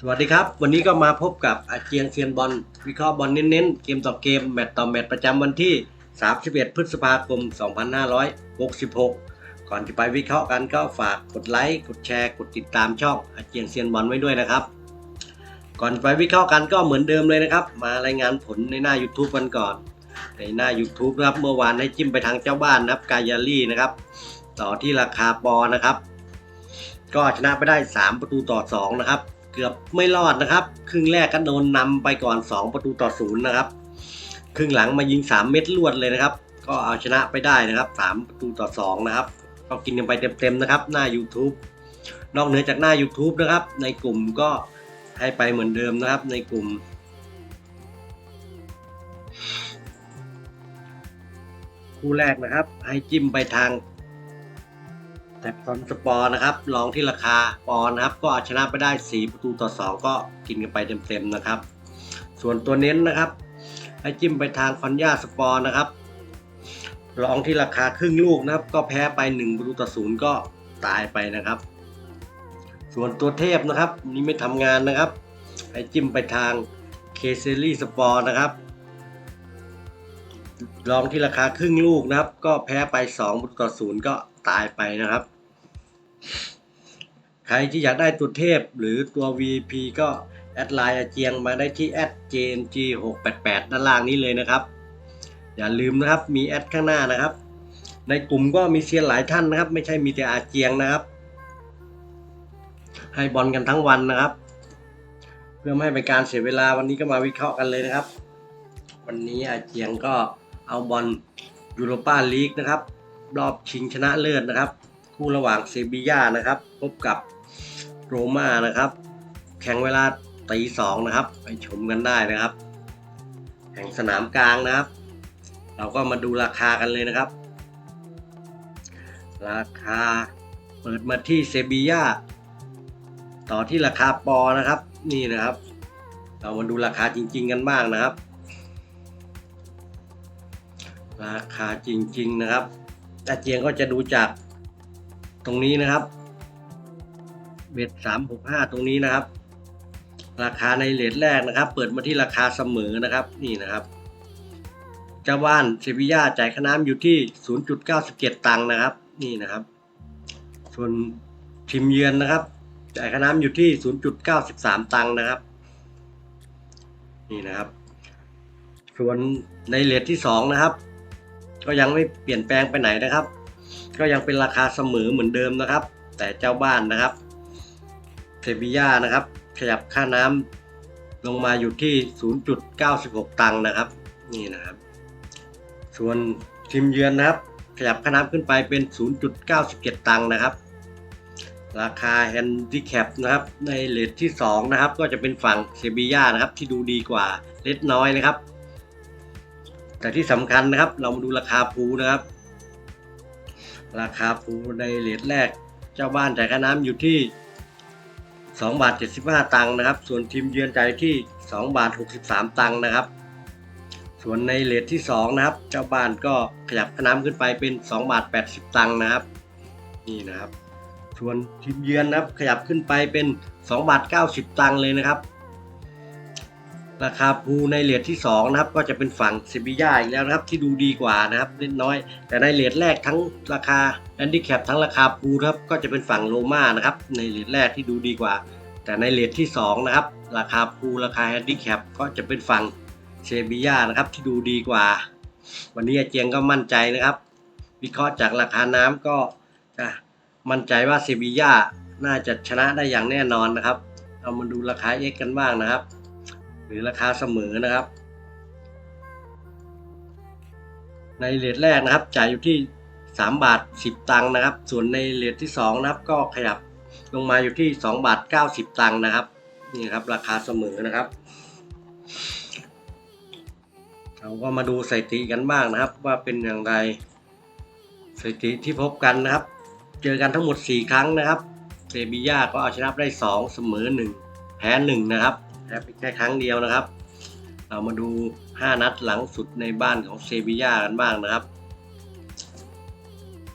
สวัสดีครับ วันนี้ก็มาพบกับอาเจียงเซียนบอลวิเคราะห์บอลเน้นๆ เกมต่อเกม แมตต์ต่อแมตต์ประจำวันที่ 31 พฤษภาคม 2566 ก่อนจะไปวิเคราะห์กันก็ฝากกดไลค์กดแชร์กดติดตามช่องอาเจียงเซียนบอลไว้ด้วยนะครับ ก่อนไปวิเคราะห์กันก็เหมือนเดิมเลยนะครับ มารายงานผลในหน้า YouTube กันก่อน ในหน้า YouTube นะครับเมื่อวานให้จิ้มไปทางเจ้าบ้านนะครับกายาลี่นะครับ ต่อที่ราคาปอนะครับ ก็ชนะไปได้ 3 ประตูต่อ 2 นะครับ เกือบไม่รอดนะครับ ครึ่งแรกก็โดนนำไปก่อน 2 ประตูต่อศูนย์นะครับ ครึ่งหลังมายิง 3 เม็ดรวดเลยนะครับ ก็เอาชนะไปได้นะครับ 3 ประตูต่อ 2 นะครับ ก็กินกันไปเต็มๆนะครับ หน้า YouTube นอกเหนือจากหน้า YouTube นะครับ ในกลุ่มก็ให้ไปเหมือนเดิมนะครับ ในกลุ่มคู่แรกนะครับ ให้จิ้มไปทาง แท็บคอนสปอร์นะครับลองที่ราคาปอนนะครับ ก็เอาชนะไปได้ 4 ประตูต่อ 2 ก็กินกันไปเต็มๆนะครับ ส่วนตัวเน้นนะครับ ให้จิ้มไปทางฟอนยาสปอร์นะครับลองที่ราคาครึ่งลูกนะครับ ก็แพ้ไป 1 ประตูต่อ0ก็ตายไปนะครับ ส่วนตัวเทพนะครับ นี่ไม่ทำงานนะครับ ให้จิ้มไปทางเคเซลี่สปอร์นะครับลองที่ราคาครึ่งลูกนะครับ ก็แพ้ไป2ประตูต่อศูนย์ก็ ตายไปนะครับ ใครที่อยากได้ตัวเทพหรือตัว VP ก็แอดไลน์อาเจียงมาได้ที่ @jng688 ด้านล่างนี้เลยนะครับ อย่าลืมนะครับมีแอดข้างหน้านะครับ ในกลุ่มก็มีเซียนหลายท่านนะครับ ไม่ใช่มีแต่อาเจียงนะครับ ให้บอลกันทั้งวันนะครับ เพื่อไม่ให้เป็นการเสียเวลาวันนี้ก็มาวิเคราะห์กันเลยนะครับ วันนี้อาเจียงก็เอาบอลยูโรปาลีกนะครับ รอบชิงชนะเลิศนะครับ คู่ระหว่างเซบีย่านะครับ พบกับโรม่านะครับ แข่งเวลาตีสองนะครับ ไปชมกันได้นะครับ แห่งสนามกลางนะครับ เราก็มาดูราคากันเลยนะครับ ราคาเปิดมาที่เซบีย่าต่อที่ราคาปอนะครับ นี่นะครับ เรามาดูราคาจริง ๆ กันบ้างนะครับ ราคาจริง ๆ นะครับ อาเจียงก็จะดูจากตรงนี้นะครับ เบ็ดสามหกห้าตรงนี้นะครับ ราคาในเลทแรกนะครับ เปิดมาที่ราคาเสมอนะครับนี่นะครับเจ้าบ้านเซบีย่าจ่ายค่าน้ำอยู่ที่ 0.97 ตังค์นะครับ นี่นะครับ ส่วนทีมเยือนนะครับ จ่ายค่าน้ำอยู่ที่ 0.93 ตังค์นะครับ นี่นะครับ ส่วนในเลทที่สองนะครับ ก็ยังไม่เปลี่ยนแปลงไปไหนนะครับ ก็ยังเป็นราคาเสมอเหมือนเดิมนะครับ แต่เจ้าบ้านนะครับเทบิยานะครับ ขยับค่าน้ำลงมาอยู่ที่ 0.96 ตังค์นะครับ นี่นะครับ ส่วนทีมเยือนนะครับ ขยับค่าน้ำขึ้นไปเป็น 0.97 ตังค์นะครับราคาแฮนดิแคปนะครับในเลทที่ 2 นะครับ ก็จะเป็นฝั่งเซบียานะครับ ที่ดูดีกว่าเล็กน้อยนะครับ แต่ที่สำคัญนะครับ เรามาดูราคาภูนะครับ ราคาภูในเลทแรก เจ้าบ้านจ่ายค่าน้ำอยู่ที่2บาท75 ตังค์นะครับ ส่วนทีมเยือนจ่ายที่2บาท63 ตังค์นะครับ ส่วนในเลทที่ 2 นะครับ เจ้าบ้านก็ขยับค่าน้ำขึ้นไปเป็น2บาท80 ตังค์นะครับ นี่นะครับ ส่วนทีมเยือนนะครับขยับขึ้นไปเป็น2บาท90 ตังค์เลยนะครับ ราคาภูในเลทที่2นะครับก็จะเป็นฝั่งเซบีย่าอีกแล้วนะครับที่ดูดีกว่านะครับเล็กน้อย แต่ในเลทแรกทั้งราคาแอนดี้แคปทั้งราคาภูครับก็จะเป็นฝั่งโรม่านะครับในเลทแรกที่ดูดีกว่า แต่ในเลทที่2นะครับราคาภูราคาแอนดี้แคปก็จะเป็นฝั่งเซบีย่านะครับที่ดูดีกว่า วันนี้อาเจียงก็มั่นใจนะครับวิเคราะห์จากราคาน้ำก็จะมั่นใจว่าเซบีย่าน่าจะชนะได้อย่างแน่นอนนะครับ เอามาดูราคา X กันบ้างนะครับ หรือราคาเสมอนะครับ ในเลทแรกนะครับ จ่ายอยู่ที่ 3 บาท 10 ตังค์นะครับ ส่วนในเลทที่ 2 นะครับ ก็ขยับลงมาอยู่ที่ 2 บาท 90 ตังค์นะครับนี่ครับ ราคาเสมอนะครับ เราก็มาดูสถิติกันบ้างนะครับ ว่าเป็นอย่างไรสถิติที่พบกันนะครับ เจอกันทั้งหมด 4 ครั้งนะครับเซบีย่าก็เอาชนะได้ 2 เสมอ 1 แพ้ 1 นะครับ แพ้แค่ครั้งเดียวนะครับ เรามาดู 5 นัดหลังสุดในบ้านของเซบีย่ากันบ้างนะครับ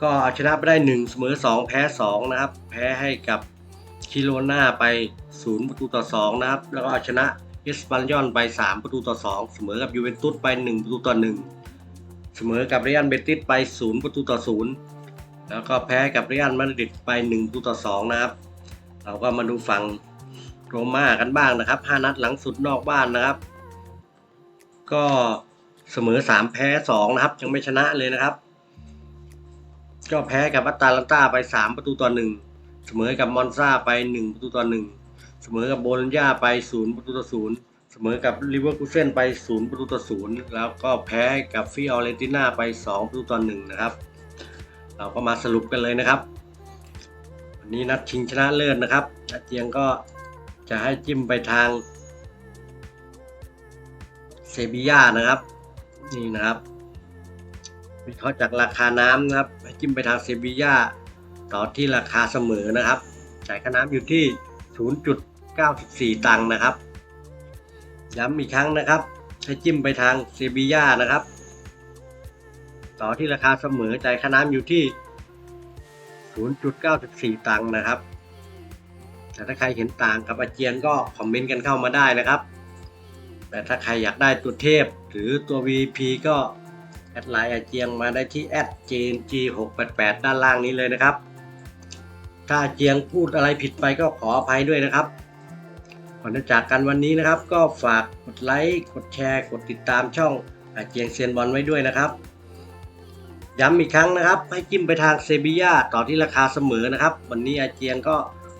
ก็เอาชนะไปได้ 1 เสมอ 2 แพ้ 2 นะครับ แพ้ให้กับคิโลนาไป 0 ประตูต่อ 2 นะครับ แล้วก็เอาชนะเอสปันยอนไป 3 ประตูต่อ 2 เสมอกับยูเวนตุสไป 1 ประตูต่อ 1 เสมอกับเรอัลเบติสไป 0 ประตูต่อ 0 แล้วก็แพ้กับเรอัลมาดริดไป 1 ประตูต่อ 2 นะครับ เราก็มาดูฝั่ง โรม่ากันบ้างนะครับ5นัดหลังสุดนอกบ้านนะครับ ก็เสมอ 3 แพ้ 2 นะครับ ยังไม่ชนะเลยนะครับ ก็แพ้กับอัตตาลันตาไป 3 ประตูต่อ1เสมอกับมอนซาไป 1 ประตูต่อ1เสมอกับโบลญญาไป 0 ประตูต่อ0เสมอกับลิเวอร์คูเซนไป 0 ประตูต่อ0แล้วก็แพ้กับฟิออเรนติน่าไป 2 ประตูต่อ1นะครับ เราก็มาสรุปกันเลยนะครับวันนี้นัดชิงชนะเลิศนะครับอาเจียงก็ จะให้จิ้มไปทางเซบีย่านะครับ นี่นะครับวิเคราะห์จากราคาน้ำนะครับ ให้จิ้มไปทางเซบีย่าต่อที่ราคาเสมอนะครับจ่ายค่าน้ำอยู่ที่ 0.94 ตังค์นะครับ ย้ำอีกครั้งนะครับ ให้จิ้มไปทางเซบีย่านะครับ ต่อที่ราคาเสมอจ่ายค่าน้ำอยู่ที่ 0.94 ตังค์นะครับ แต่ถ้าใครเห็นต่างกับอาเจียนก็คอมเมนต์กันเข้ามาได้นะครับ แต่ถ้าใครอยากได้ตัวเทพหรือตัว VP ก็แอดไลน์อาเจียงมาได้ที่แอด @jng688 ด้านล่างนี้เลยนะครับ ถ้าเจียงพูดอะไรผิดไปก็ขออภัยด้วยนะครับก่อนจะจากกันวันนี้นะครับ ก็ฝากกดไลค์กดแชร์ กดติดตามช่องอาเจียงเซียนบอลไว้ด้วยนะครับย้ำอีกครั้งนะครับ ให้จิ้มไปทางเซบีย่าต่อที่ราคาเสมอนะครับ วันนี้อาเจียงก็